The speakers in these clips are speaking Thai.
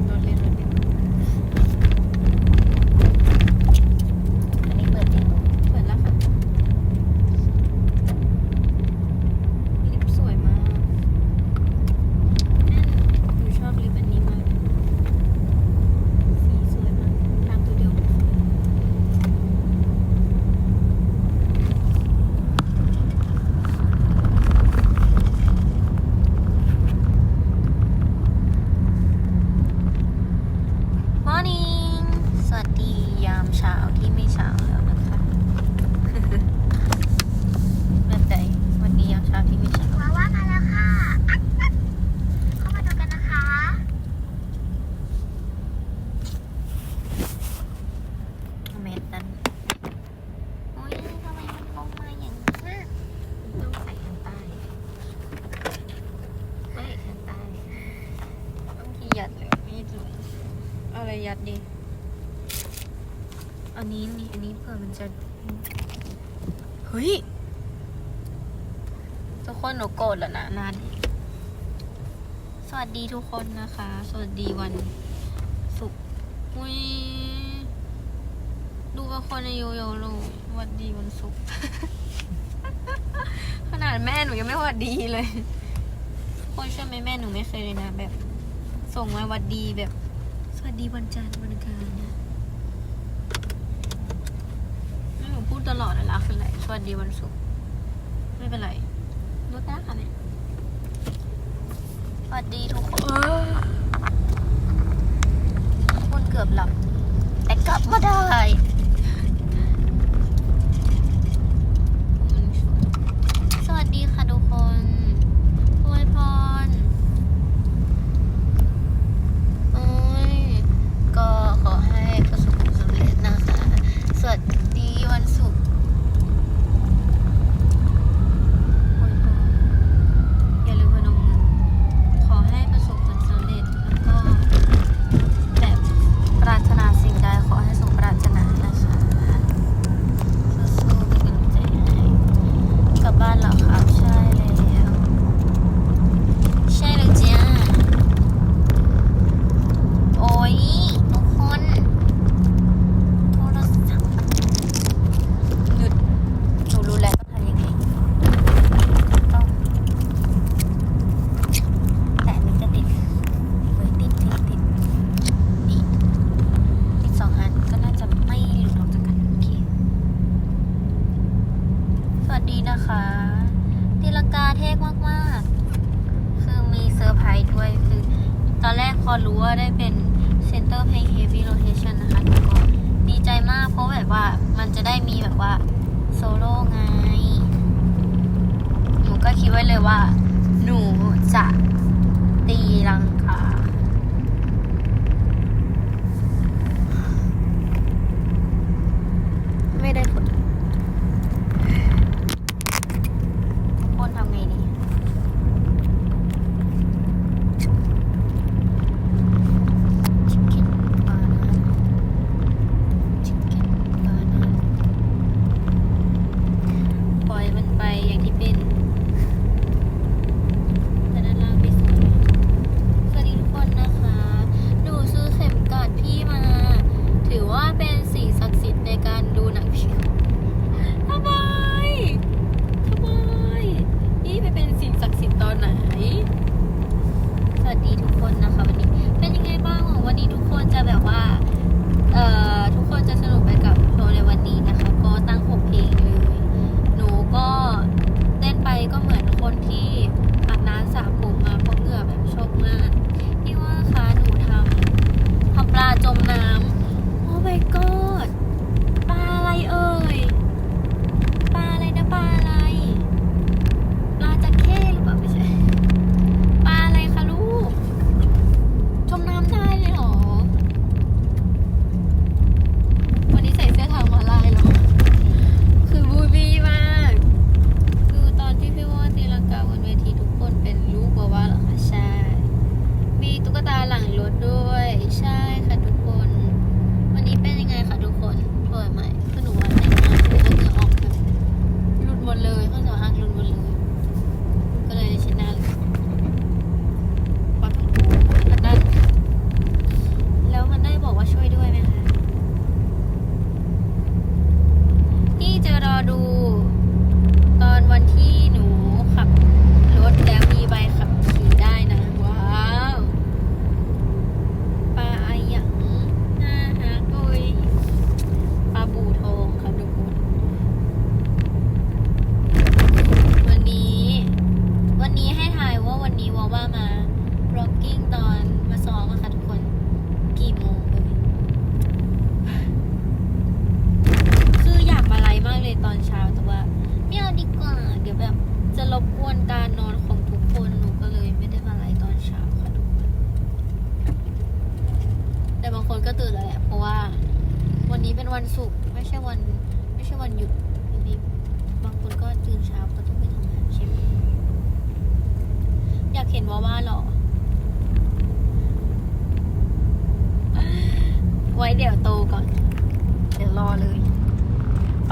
no ดดิ อันนี้นี่อันนี้เผื่อมันจะ เฮ้ย ทุกคนหนูโกรธแล้วนะนานสวัสดีทุกคนนะคะ สวัสดีวันศุกร์อุ้ยดูเป็คนอายุเยอะเลยสวัสดีวันศุกร์ ขนาดแม่หนูยังไม่สวัสดีเลยคนเชื่อไหมแม่หนูไม่เคยเลยนะแบบ ส่งมาสวัสดีแบบ วัสดีวันจันทร์วันอังคารนะไม่นหนูพูดตลอดเลยละคืออะไรสวัสดีวันศุกร์ไม่เป็นไรลดได้ค่ะเนี่ยสวัสดีทุกคนทุกคนเกือบหลับ แต่กลับมาได้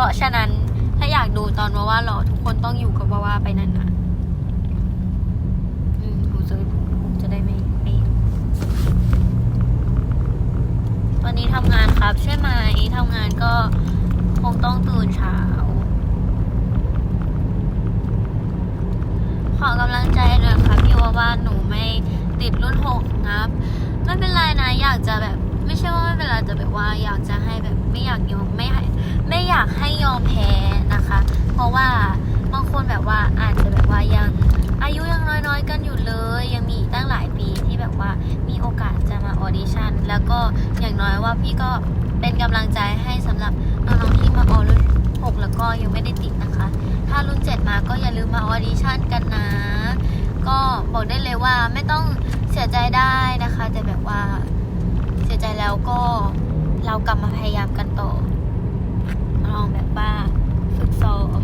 ราะฉะนั้นถ้าอยากดูตอนว่าว่าหรอทุกคนต้องอยู่กับว่าว่าไปนานๆอืมหนูจะผมจะได้ไม่ไม่วันนี้ทำงานครับ ใช่ไหมทำงานก็คงต้องตื่นเช้า ขอกำลังใจหน่อยค่ะพี่ว่าว่าหนูไม่ติดรุ่นหกนะครับไม่เป็นไรนะ อยากจะแบบ ไม่ใช่ว่าไม่เป็นไรแต่แบบว่าอยากจะให้แบบไม่อยากยอมไม่ให้ ไม่อยากให้ยอมแพ้นะคะ เพราะว่าบางคนแบบว่าอาจจะแบบว่ายังอายุยังน้อยๆ กันอยู่เลย ยังมีตั้งหลายปีที่แบบว่ามีโอกาสจะมาออดิชั่นแล้วก็อย่างน้อยว่าพี่ก็เป็นกำลังใจให้สำหรับน้องๆที่มาออรุ่นหกแล้วก็ยังไม่ได้ติดนะคะ ถ้ารุ่นเจ็ดมาก็อย่าลืมมาออดิชั่นกันนะ ก็บอกได้เลยว่าไม่ต้องเสียใจได้นะคะ แต่แบบว่าเสียใจแล้วก็เรากลับมาพยายามกันต่อลองแบบว่าฝึกซ้อม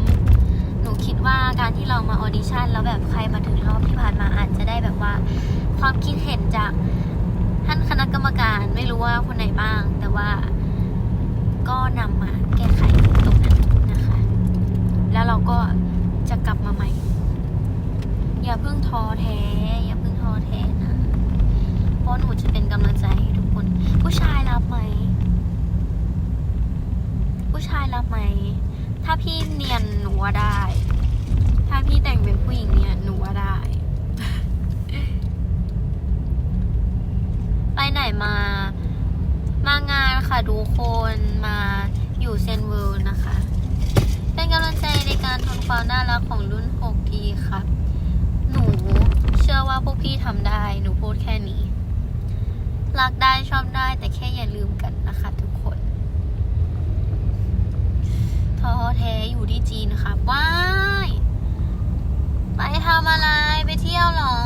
หนูคิด ว่าการที่เรามาออดิชั่นแล้วแบบใครมาถึงรอบที่ผ่านมาอาจจะได้แบบว่า ความคิดเห็นจากท่านคณะกรรมการไม่รู้ว่าคนไหนบ้าง แต่ว่าก็นำมาแก้ไขตรงนั้นนะคะ แล้วเราก็จะกลับมาใหม่ อย่าเพิ่งท้อแท้ อย่าเพิ่งท้อแท้นะ เพราะหนูจะเป็นกำลังใจให้ทุกคน ผู้ชายรับไหม ผู้ชายรับไหม ถ้าพี่เนียนหนูว่าได้ถ้าพี่แต่งเป็นผู้หญิงเนี่ยหนูว่าได้ ไปไหนมา มางานค่ะทุกคนมาอยู่เซนเวิลด์นะคะ เป็นกำลังใจในการทนความน่ารักของรุ่น6ทีครับ หนูเชื่อว่าพวกพี่ทำได้ หนูพูดแค่นี้ รักได้ชอบได้แต่แค่อย่าลืมกันนะคะทุกคนท้อแท้อยู่ที่จีนครับว้าย ไปทำอะไรไปเที่ยวหรอ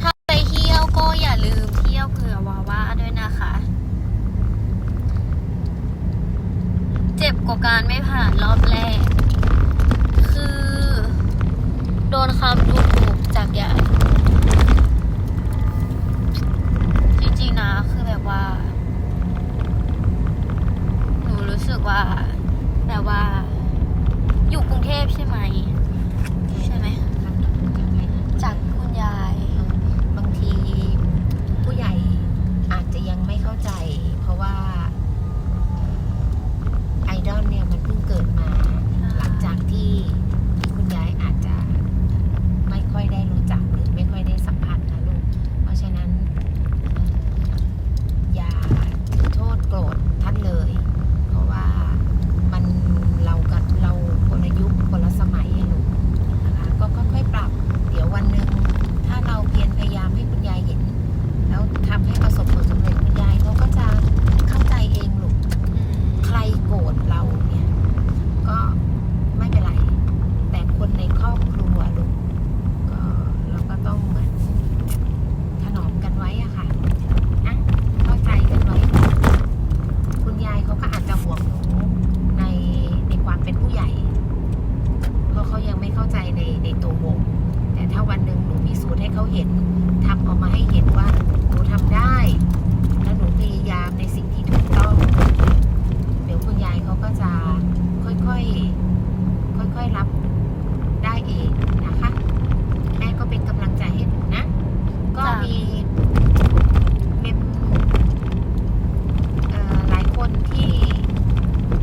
ถ้าไปเที่ยวก็อย่าลืมเที่ยวเผื่อวาว่าด้วยนะคะ เจ็บกว่าการไม่ผ่านรอบแรก คือ โดนคำดูถูกจากยายจริงๆนะคือแบบว่า หนูรู้สึกว่าแบบว่า อยู่กรุงเทพใช่ไหม ใช่ไหม จากคุณยาย บางทีผู้ใหญ่อาจจะยังไม่เข้าใจ เพราะว่าไอดอลเนี่ยมันเพิ่งเกิดมา หลังจากที่คุณยายอาจจะไม่ค่อยได้รู้จักหรือไม่ค่อยได้สัมผัสนะลูก เพราะฉะนั้น อย่าถือโทษโกรธท่านเลย เพราะว่ามันเรากับเราคนละยุคคนละสมัยอะลูกนะคะก็ค่อยๆปรับ เดี๋ยววันหนึ่งถ้าเราเพียรพยายามให้คุณยายเห็น แล้วทำให้ประสบผลสำเร็จคุณยายเขาก็จะเข้าใจเองลูก ใครโกรธเราเนี่ย ก็ไม่เป็นไร แต่คนในครอบครัวลูกก็เราก็ต้องเหมือนถนอมกันไว้อะค่ะนะเข้าใจกันไว้ คุณยายเขาก็อาจจะห่วงหนูในในความเป็นผู้ใหญ่ เพราะเขายังไม่เข้าใจในในตัววง แต่ถ้าวันหนึ่งหนูพิ สูจน์ให้เขาเห็นทำออกมาให้เห็นว่าหนูทำได้ แล้วหนูพยายามในสิ่งที่ถูกต้อง เดี๋ยวคุณยายเขาก็จะค่อยๆ ค่อยๆรับได้เองนะคะ แม่ก็เป็นกำลังใจให้หนูนะ ก็ จ้ะ มีเมมเอ่อหลายคนที่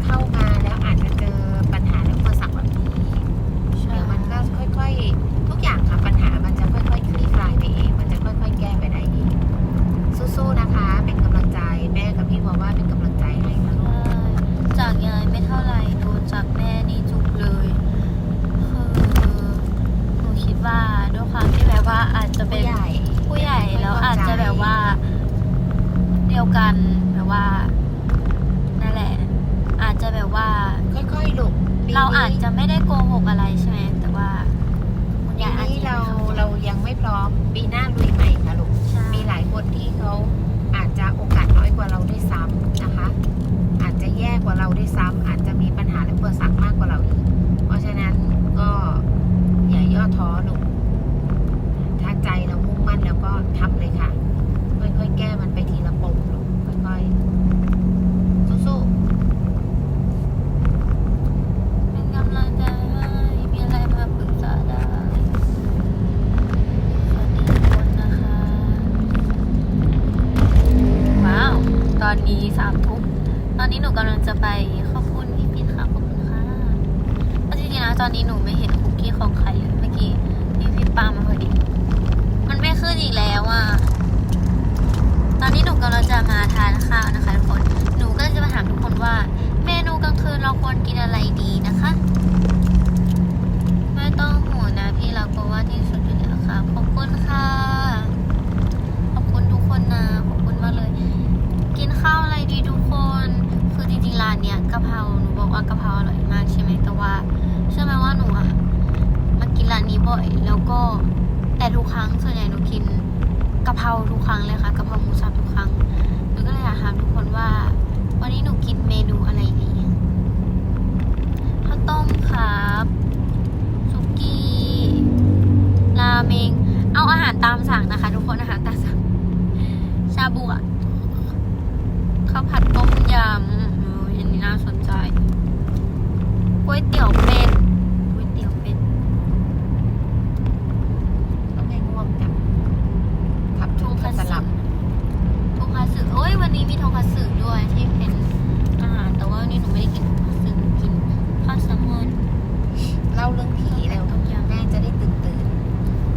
เข้ามาแล้วอาจจะเจอปัญหาและอุปสรรคแบบนี้ เดี๋ยวมันก็ค่อยๆ ทุกอย่างค่ะปัญหามันจะค่อยๆคลี่คลายไปเอง มันจะค่อยๆ แก้ไปได้ ด้วยความที่แบบว่าอาจจะเป็น ผู้ใหญ่ ผู้ใหญ่แล้วอาจจะแบบว่า เดียว กันแบบว่านั่นแหละ อาจจะแบบว่า ค่อยๆลูกปีเราอาจนี้จะไม่ได้โกหกอะไรใช่ไหมแต่ว่าคุณปียายอาจนี้จะเราไม่เข้ใจเรายังไม่พร้อมปีหน้าลุยใหม่ค่ะลูก ใช่มีหลายคนที่เขาอาจจะโอกาสน้อยกว่าเราด้วยซ้ำนะคะ อาจจะแย่กว่าเราด้วยซ้ำอาจจะมีปัญหาและอุปสรรคมากกว่าเราอีก เพราะฉะนั้นก็อย่าย่อท้อลูกถ้าใจเรามุ่งมั่นแล้วก็ทำ อนนี้หนูกำลังจะไปขอบคุณพี่พินค่ะขอบคุณค่ะเพราะจริงๆนะตอนนี้หนูไม่เห็นคุกกี้ของใครเลยเมื่อกี้พี่พินปามาพอดี มันไม่ขึ้นอีกแล้วอะตอนนี้หนูกำลังจะมาทานข้าวนะคะทุกคน หนูก็จะมาถามทุกคนว่า เมนูกลางคืนเราควรกินอะไรดีนะคะ ไม่ต้องห่วงนะพี่รักเพราะว่าที่สุดอยู่แล้วค่ะขอบคุณค่ะ ขอบคุณทุกคนนะ ขอบคุณมากเลย กินข้าวอะไร ร้านเนี้ยกะเพราหนูบอกว่ากะเพราอร่อยมากใช่ไหมแต่ว่าเชื่อไหมว่าหนูอะมากินร้านนี้บ่อย แล้วก็แต่ทุกครั้งส่วนใหญ่หนูกินกะเพราทุกครั้งเลยค่ะกะเพราหมูสับทุกครั้งหนูก็เลยอยากถามทุกคนว่า วันนี้หนูกินเมนูอะไรดีข้าวต้มครับสุกี้ราเมงเอาอาหารตามสั่งนะคะ ทุกคนอาหารตามสั่งชาบูอะข้าวผัดต้มยำเอออันนี้น่าสนใจก๋วยเตี๋ยวเป็ดก๋วยเตี๋ยวเป็ด ๆต้องให้ง่วงจังขับ ท ทุ ง ก คั ส ตสึ ลับ ทงคัตสึโอ้ยวันนี้มีทงคัตสึด้วยที่เป็นอาหาร แต่ว่าวันนี้หนูไม่ได้กินทงคัตสึหนูกินข้าวแซลมอน เล่าเรื่องผีแล้ว ต้มยำ แม่จะได้ตื่นตื่น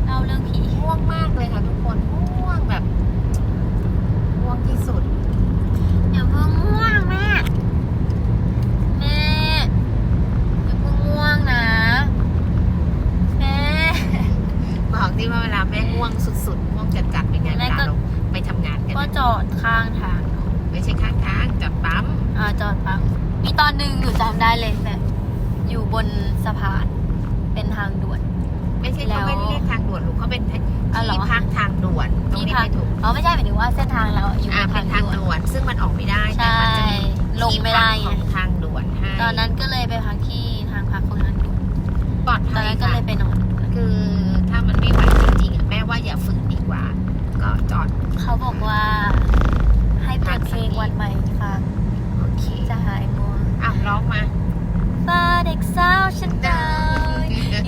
เล่าเรื่องผี ๆง่วงมากเลยค่ะทุกคนง่วงแบบง่วงที่สุด อย่าเพิ่งง่วงแม่ แม่อย่าเพิ่งง่วงนะ แม่ บอกที่ว่าเวลาแม่ง่วงสุดๆง่วงจัดๆเป็นไง แม่ เวลา ก็ เราไปทำงานกัน ก็ นะ จอดข้างทาง ไม่ใช่ข้างทางจอดปั๊ม อ่าจอดปั๊มมีตอนหนึ่งหนูจำได้เลยแบบอยู่บนสะพาน เป็นทางด่วน ไม่ใช่แล้เขาวไม่ได้เรียกทางด่วนลูกเขาเป็นที่อ๋อเหรอพักทางด่วนตรงที่นี้พักไม่ถูกอ๋อไม่ใช่หมายถึงว่าเส้นทางเราอยู่บอ่านเป็นทาทางงด่วนด่วน ซึ่งมันออกไม่ได้แต่ใช่มันจะมีลงไม่ได้ไงที่พักของทางด่วนให้ตอนนั้นก็เลยไปพักที่ทางพักของทางด่วนปลอดตอนภัยนั้นก็ค่ะเลยไปนอนคือถ้ามันไม่ไหวจริงๆอะแม่ว่าอย่าฝืนดีกว่า ก็จอดเขาบอกว่าให้เปิดเพลงวันใหม่ค่ะโอเคจะหายง่วงอะร้องมาฟ้าเด็กสาวฉันดาว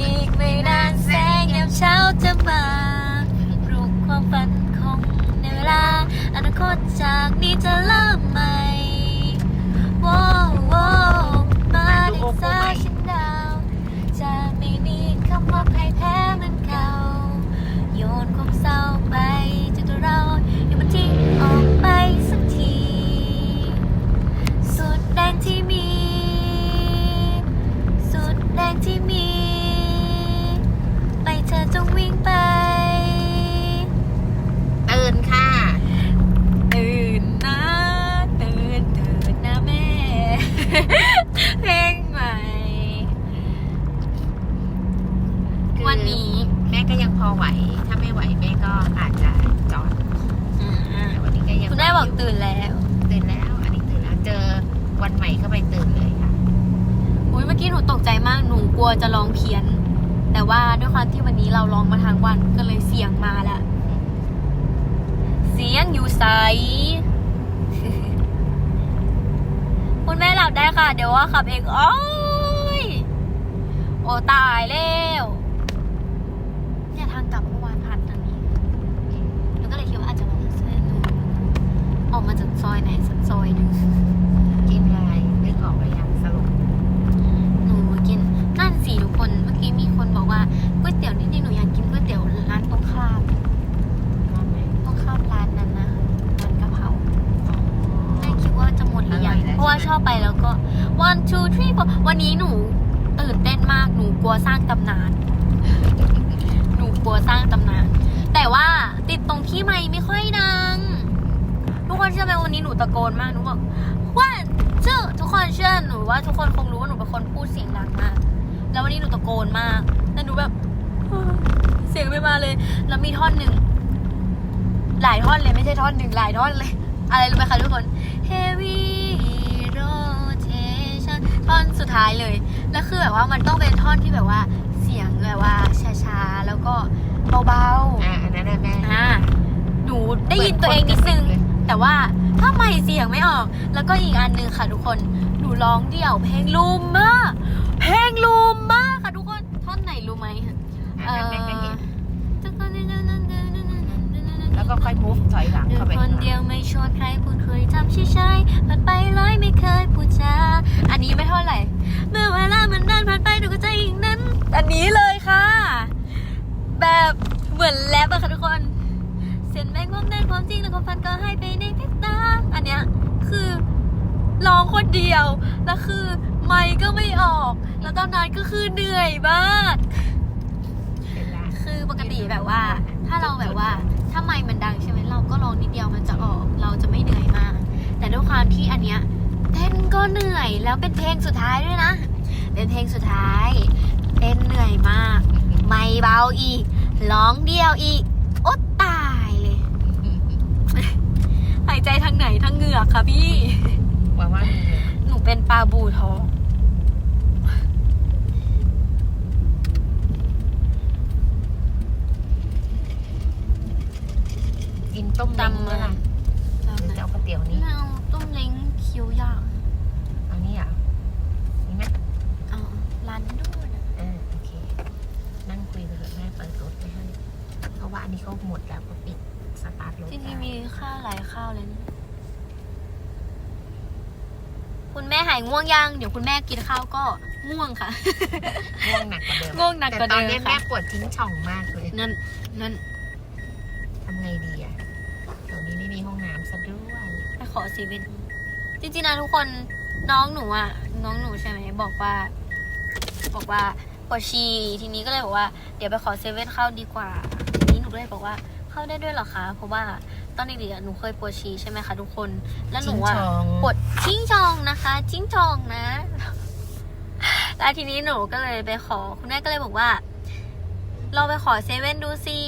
อีกไม่นานแสงยามเช้าจะมาปลุกความฝันของในเวลา อนาคตจากนี้จะเล่า ท่อนสุดท้ายเลย แล้วคือแบบว่ามันต้องเป็นท่อนที่แบบว่าเสียงแบบว่าช้าๆ แล้วก็เบาอ่าอันนั้นนะแม่ๆอ่าหนูได้ยินตัวเองนิดนึง แต่ว่าถ้าไม่เสียงไม่ออก แล้วก็อีกอันหนึ่งค่ะทุกคน หนูร้องเดี่ยวเพลงลูมมาก เพลงลูมมากค่ะทุกคน ท่อนไหนรู้ไหมอันนั้นแม่ก็เห็น แล้แล้วก็ค่อยมุฟถอยหลังเดิเข้านไปคข้างนหลัเดียวงไม่ชวนใครพูดคุยทำชิชัยผ่านไปเลยไม่เคยพูดจาอันนี้ไม่เท่าไหร่ เมื่อเวลามันนานผ่านไปหนูก็ใจอีกนั้น อันนี้เลยค่ะ แบบเหมือนแรปอะค่ะทุกคน เส้นแบ่งความแน่นความจริงและความฝันก็ให้ไปในพริบตา อันเนี้ยคือร้องคนเดียว แล้วคือไม่ก็ไม่ออก แล้วตอนนั้นก็คือเหนื่อยมากเป็นไรคือปกติแบบว่า ถ้าเราแบบว่าถ้าไมค์มันดังใช่ไหมเราก็ร้องนิดเดียวมันจะออกเราจะไม่เหนื่อยมาก แต่ด้วยความที่อันเนี้ยเต้นก็เหนื่อยแล้วเป็นเพลงสุดท้ายด้วยนะ เป็นเพลงสุดท้ายเต้นเหนื่อยมาก ไม่เบาอีกร้องเดียวอีกโอ๊ตตายเลยหายใจทางไหนทางเหงือกค่ะพี่ว่าว่ามีเลยหนูเป็นปลาบูทอง ต้มตำเมื่อไหร่หรือจะเอาก๋วยเตี๋ยวนี้ไม่เอาต้มเล้งเคี้ยวยากเอานี่อะนี่ไหมเอาร้านนู่นน่ะเออโอเค นั่งคุยไปเถอะแม่เปิดรถไปให้เพราะว่าอันนี้เขาหมดแล้วก็ปิดสตาร์ทรถจริงได้ๆมีข้าวหลายข้าวเลยนะคุณแม่หายง่วงยัง เดี๋ยวคุณแม่กินข้าวก็ง่วงค่ะ ง่วงหนักกว่าเดิมง่วงหนักกว่าเดิมแต่ตอนนี้ค่ะแม่ปวดทิ้งช่องมากเลย นั่น นั่นทำไงดีอะแถวนี้ไม่มีห้องน้ำซะด้วย ไป ขอซีเว่นจริงๆนะทุกคนน้องหนูอะ น้องหนูใช่ไหมบอกว่า บอกว่าปวดฉี่ทีนี้ก็เลยบอกว่า เดี๋ยวไปขอเซเว่นเข้าดีกว่าทีนี้หนูก็เลยบอกว่าเข้าได้ด้วยเหรอคะเพราะว่าตอนเด็กๆอะหนูเคยปวดฉี่ใช่ไหมคะทุกคน แล้วหนูอะจิ้งจอง ปวดจิ้งจองนะคะ จิ้งจองนะ แล้วทีนี้หนูก็เลยไปขอ คุณแม่ก็เลยบอกว่า เราไปขอเซเว่นดูสิ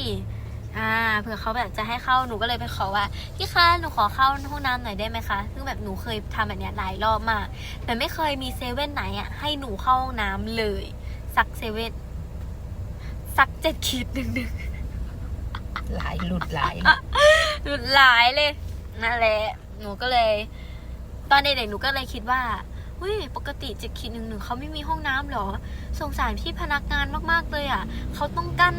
อ่าเผื่อเขาแบบจะให้เข้าหนูก็เลยไปขอว่าพี่คะหนูขอเข้าห้องน้ำหน่อยได้ไหมคะซึ่งแบบหนูเคยทำแบบเนี้ยหลายรอบมากแต่ไม่เคยมีเซเว่นไหนอะให้หนูเข้าห้องน้ำเลย สักเซเว่นสักเจ็ดขีดหนึ่งหนึ่งหลายหลุดหลายหลุดหลายเลยนั่นแหละหนูก็เลย ตอนเด็กๆหนูก็เลยคิดว่า เฮ้ยปกติเจ็ดขีดหนึ่งหนึ่งเขาไม่มีห้องน้ำเหรอ สงสารพี่พนักงานมากๆเลยอะเขาต้องกั้น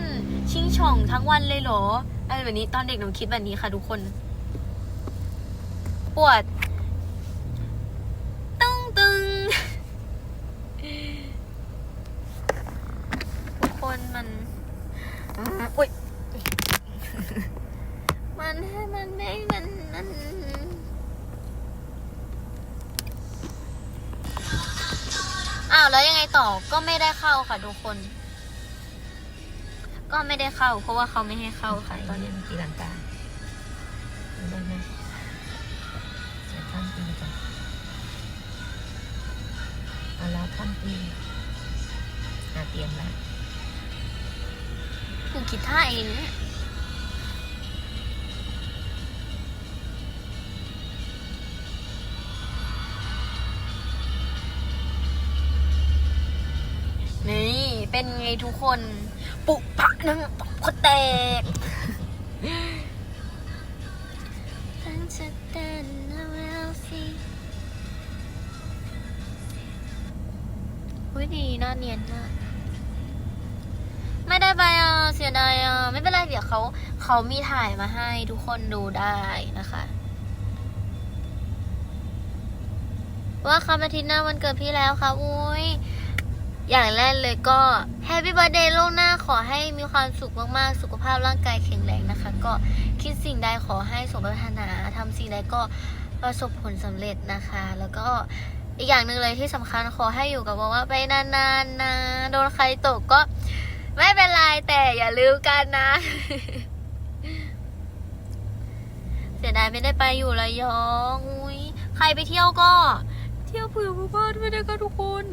ชิงช่องทั้งวันเลยเหรออะไรแบบนี้ตอนเด็กหนูคิดแบบนี้ค่ะทุกคน ปวดตึงตึงทุกคนมันอุ้ยมันให้มันไม่มันมัน อ้าวแล้วยังไงต่อก็ไม่ได้เข้าค่ะทุกคน ก็ไม่ได้เข้า เพราะว่าเขาไม่ให้เข้าค่ะตอนนี้ตีลังกาได้ไหมเสียท่อนตีก่อนเอาแล้วท่อนตีอะเตรียมแล้วกูคิดท่าเองเนี่ย เป็นไงทุกคน ปุปะนังปะโคแตกตั้งจะเต้นแล้วสิอุ้ยดีน่าเนียนมากไม่ได้ไปอะเสียดายอะไม่เป็นไรเดี๋ยวเขาเขามีถ่ายมาให้ทุกคนดูได้นะคะว่าคำอาทิตย์หน้าวันเกิดพี่แล้วค่ะ อุ้ย อย่างแรกเลยก็แฮปปี้ i r t h d เดย์ล่วงหน้าขอให้มีความสุขมากๆ สุขภาพร่างกายแข็งแรงนะคะ ก็คิดสิ่งใดขอให้สมปรารถนาทำสิ่งใดก็ประสบผลสำเร็จนะคะ แล้วก็อีกอย่างหนึ่งเลยที่สำคัญขอให้อยู่กับบอกว่าไปนานๆนะโดนใครตกก็ไม่เป็นไรแต่อย่าลืมกันนะ เสียดายไม่ได้ไปอยู่ระยอง อุ้ยใครไปเที่ยวก็ เที่ยวเผื่อพ่อบ้านไม่ได้ก็ทุกคน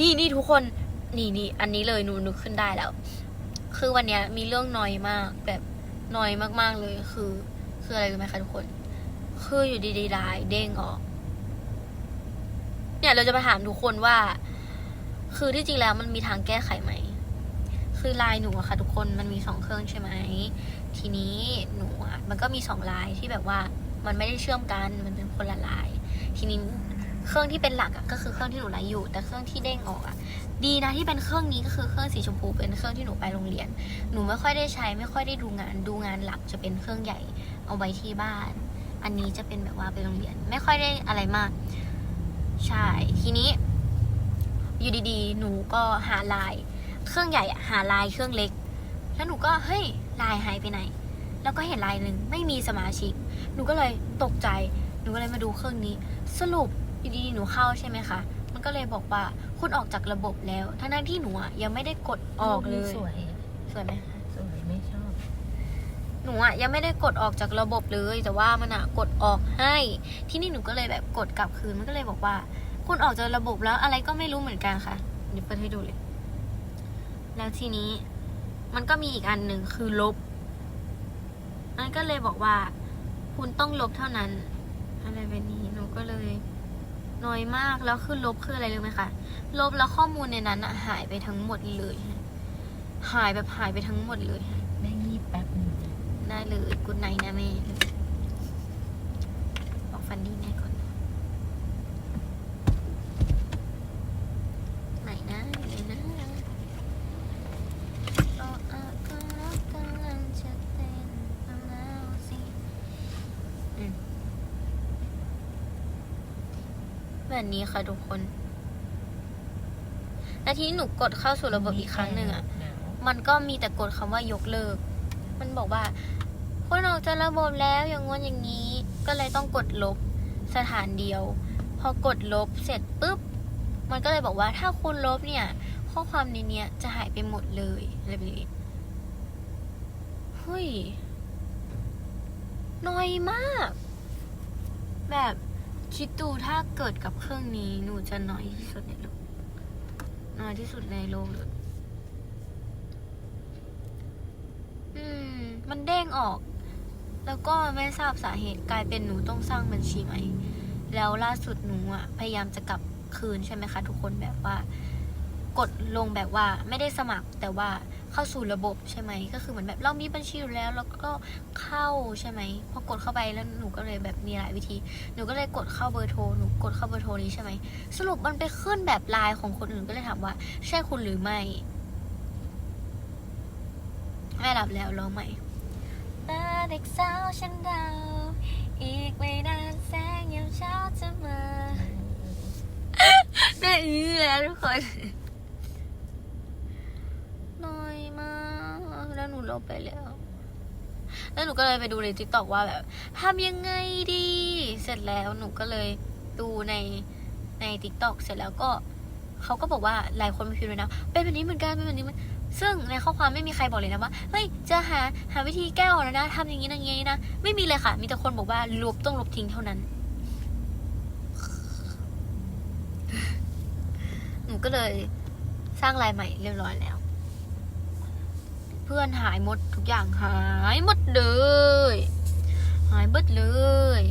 นี่นี่ทุกคนนี่นี่อันนี้เลยหนูนึกขึ้นได้แล้ว คือวันเนี้ยมีเรื่องน้อยมาก แบบน้อยมากๆเลยคือ คืออะไรรู้ไหมคะทุกคน คืออยู่ดีๆไลน์เด้งออก เนี่ยเราจะมาถามทุกคนว่า คือที่จริงแล้วมันมีทางแก้ไขไหม คือไลน์หนูอะค่ะทุกคนมันมีสองเครื่องใช่ไหมทีนี้หนูอะมันก็มีสองไลน์ที่แบบว่ามันไม่ได้เชื่อมกันมันเป็นคนละไลน์ทีนี้ เครื่องที่เป็นหลักอะก็คือเครื่องที่หนูไลฟ์อยู่ แต่เครื่องที่เด้งออกอะดีนะที่เป็นเครื่องนี้ก็คือเครื่องสีชมพูเป็นเครื่องที่หนูไปโรงเรียน หนูไม่ค่อยได้ใช้ไม่ค่อยได้ดูงาน ดูงานหลักจะเป็นเครื่องใหญ่เอาไว้ที่บ้าน อันนี้จะเป็นแบบว่าไปโรงเรียน ไม่ค่อยได้อะไรมากใช่ทีนี้ อยู่ดีๆ หนูก็หาไลน์เครื่องใหญ่อะหาไลน์เครื่องเล็ก แล้วหนูก็เฮ้ยไลน์หายไปไหน แล้วก็เห็นไลน์หนึ่งไม่มีสมาชิก หนูก็เลยตกใจ หนูก็เลยมาดูเครื่องนี้ สรุป อยู่ดีๆหนูเข้าใช่ไหมคะ มันก็เลยบอกว่าคุณออกจากระบบแล้ว ทั้งนั้นที่หนูอะยังไม่ได้กดออกเลย สวยสวยไหมคะ สวยไม่ชอบ หนูอะยังไม่ได้กดออกจากระบบเลย แต่ว่ามันอะกดออกให้ ที่นี่หนูก็เลยแบบกดกลับคืน มันก็เลยบอกว่า คุณออกจากระบบแล้วอะไรก็ไม่รู้เหมือนกันค่ะ เดี๋ยวเปิดให้ดูเลย แล้วทีนี้ มันก็มีอีกอันหนึ่งคือลบ มันก็เลยบอกว่า คุณต้องลบเท่านั้น อะไรแบบนี้ หนูก็เลย น้อยมากแล้วคือลบคืออะไรรู้ไหมคะลบแล้วข้อมูลในนั้นอะหายไปทั้งหมดเลย หายแบบหายไปทั้งหมดเลย แม่งีบแป๊บหนึงได้เลยกุดไนนะแม่บอกฟันดี้แม่ก่อน ไหนนะไหนนะรออาก็รักกำลังจะเต้นแล้วสิอืมแบบ นี้ค่ะทุกคน แล้วทีนี้หนูกดเข้าสู่ระบบอีกครั้งหนึ่งอะหนาวมันก็มีแต่กดคำว่ายกเลิก มันบอกว่าคุณออกจากระบบแล้วอย่างงนอย่างนี้ ก็เลยต้องกดลบสถานเดียว พอกดลบเสร็จปุ๊บ มันก็เลยบอกว่าถ้าคุณลบเนี่ย ข้อความในเนี้ยจะหายไปหมดเลยอะไรแบบนี้เฮ้ยน้อยมาก แบบ คิดดูถ้าเกิดกับเครื่องนี้หนูจะน้อยที่สุดในโลก น้อยที่สุดในโลกเลยอืม มันเด้งออก แล้วก็ไม่ทราบสาเหตุกลายเป็นหนูต้องสร้างบัญชีใหม่ แล้วล่าสุดหนูอะ พยายามจะกลับคืนใช่ไหมคะ ทุกคนแบบว่า กดลงแบบว่าไม่ได้สมัครแต่ว่า เข้าสู่ระบบใช่ไหมก็คือเหมือนแบบเรามีบัญชีอยู่แล้วแล้วก็เข้าใช่ไหมพอกดเข้าไปแล้วหนูก็เลยแบบมีหลายวิธีหนูก็เลยกดเข้าเบอร์โทรหนูกดเข้าเบอร์โทรนี้ใช่ไหมสรุปมันไปขึ้นแบบไลน์ของคนอื่นก็เลยถามว่า ใช่คุณหรือไม่ไม่หลับแล้วร้องใหม่ตาเด็กสาวฉันดาอีกไม่นานแสงยามเช้าจะมาแม่อื้อแล้วทุกคนอยมาก แล้วหนูล บไปแล้ว แล้วหนูก็เลยไปดูในทิกตอกว่าแบบทำยังไงดี เสร็จแล้วหนูก็เลยดูในในทิกตอกเสร็จแล้วก็เขาก็บอกว่าหลายคนมาพิมพ์เลยนะเป็นแบบนี้เหมือนกันเป็นแบบนี้เหมือนซึ่งในข้อความไม่มีใครบอกเลยนะว่าเฮ้ยจะหาหาวิธีแก้ออกแล้วนะทำอย่างนี้อย่างนี้นะไม่มีเลยค่ะ มีแต่คนบอกว่าลบต้องลบทิ้งเท่านั้น หนูก็เลยสร้างลายใหม่เรียบร้อยแล้ว เพื่อนหายหมดทุกอย่างหายหมดเลย หายเบิดเลย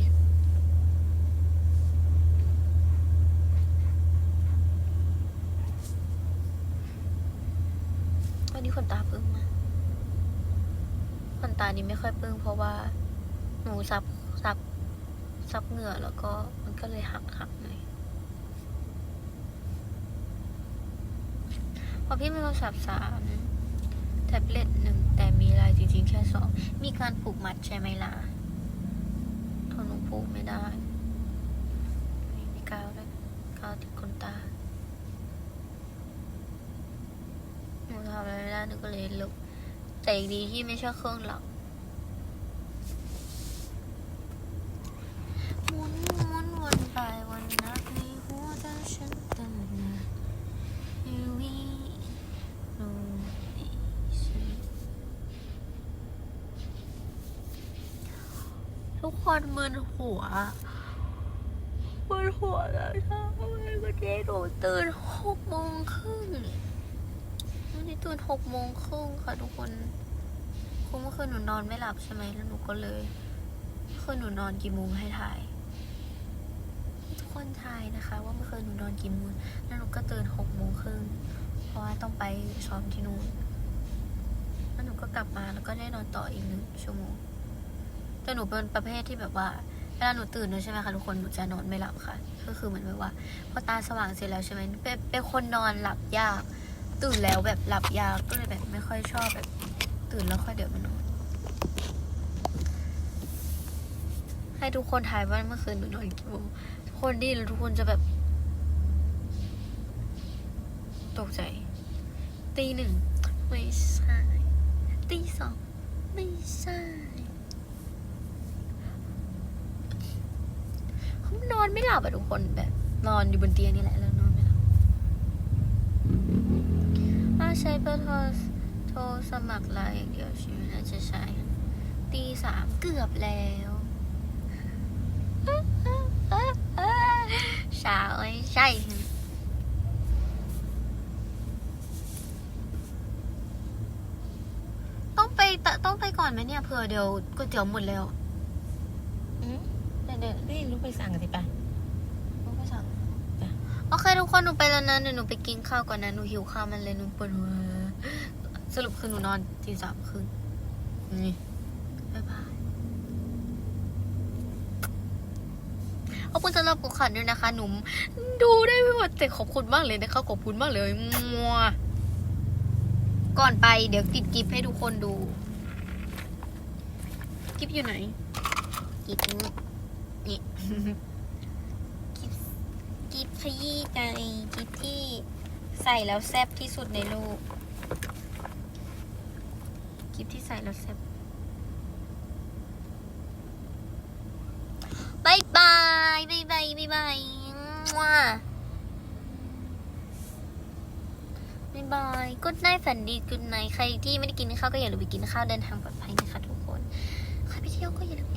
วันนี้ขนตาปึ้งมาขนตานี้ไม่ค่อยปึ้งเพราะว่าหนูซับซับซับเหงื่อแล้วก็มันก็เลยหักหักหน่อยพอพี่มีโทรศัพท์สาม แท็บเล็ตหนึ่งแต่มีลายจริงๆแค่สองมีการผูกมัดใช่ไหมล่ะทนหนูผูกไม่ได้มีมีกาวด้วยกาวติดขนตาหนูทำอะไรไม่ได้หนูก็เลยลบแต่อีกดีที่ไม่ใช่เครื่องหลักหมุนหมุนวนไปวนนักในหัวใจฉันตั้งนานอยู่วิโนดิชิ ทุกคนมึนหัวมึนหัวแล้วเช้าเลยวันนี้หนูตื่นหกโมงครึ่งวันนี้ตื่นหกโมงครึ่งค่ะทุกคนคงเมื่อคืนหนูนอนไม่หลับใช่ไหมแล้วหนูก็เลยเมื่อคืนหนูนอนกี่โมงให้ถ่ายทุกคนทายนะคะ ว่าเมื่อคืนหนูนอนกี่โมงแล้วหนูก็ตื่นหกโมงครึ่งเพราะว่าต้องไปซ้อมที่นู่นแล้วหนูก็กลับมาแล้วก็ได้นอนต่ออีกหนึ่งชั่วโมง แต่หนูเป็นประเภทที่แบบว่าเวลาหนูตื่นด้วยใช่ไหมคะทุกคนหนูจะนอนไม่หลับค่ะ ก็คือเหมือนแบบว่า พอตาสว่างเสร็จแล้วใช่ไหมเป็นเป็นคนนอนหลับยาก ตื่นแล้วแบบหลับยากก็เลยแบบไม่ค่อยชอบแบบ ตื่นแล้วค่อยเดี๋ยวมานอนให้ทุกคนทายว่าเมื่อคืนหนูนอนกี่โมงทุกคนดีแล้วทุกคนจะแบบ ตกใจตีหนึ่งไม่ใช่ตีสองไม่ใช่ นอนไม่หลับอะทุกคนแบบ นอนอยู่บนเตียงนี่แหละแล้วนอนไม่หลับถ้าใช้เบอร์โทรโทรสมัครไลน์อย่างเดียวใช่ไหมน่าจะใช้ตีสามเกือบแล้วเช้าไม่ใช่ต้องไปต้องไปก่อนไหมเนี่ยเผื่อเดี๋ยวก๋วยเตี๋ยวหมดแล้ว เดี๋ยวเดี๋ยวนี่ลูกไปสั่งกันสิปะลูกไปสั่งจ้ะโอเคทุกคนหนูไปแล้วนะเดี๋ยวหนูไปกินข้าวก่อนนะหนูหิวข้าวมันเลยหนูปวดหัวสรุปคือหนูนอนตีสามครึ่งนี่บ๊ายบายขอบคุณสำหรับกุขันด้วยนะคะ หนุ่มดูได้ไม่หมดแต่ขอบคุณมากเลยนะคะขอบคุณมากเลยมัวก่อนไปเดี๋ยวติดกิฟให้ทุกคนดู กิฟอยู่ไหนกิฟนี่ นี่กิฟกิฟขยี้ใจกิฟที่ใส่แล้วแซ่บที่สุดในโลกกิฟที่ใส่แล้วแซ่บบายบายบายบายบายบายมั่วบายบายกุดไนฝันดีกุดไนใครที่ไม่ได้กินข้าวก็อย่าลืมไปกินข้าวเดินทางปลอดภัยนะคะทุกคน ใครไปเที่ยวก็อย่าลืม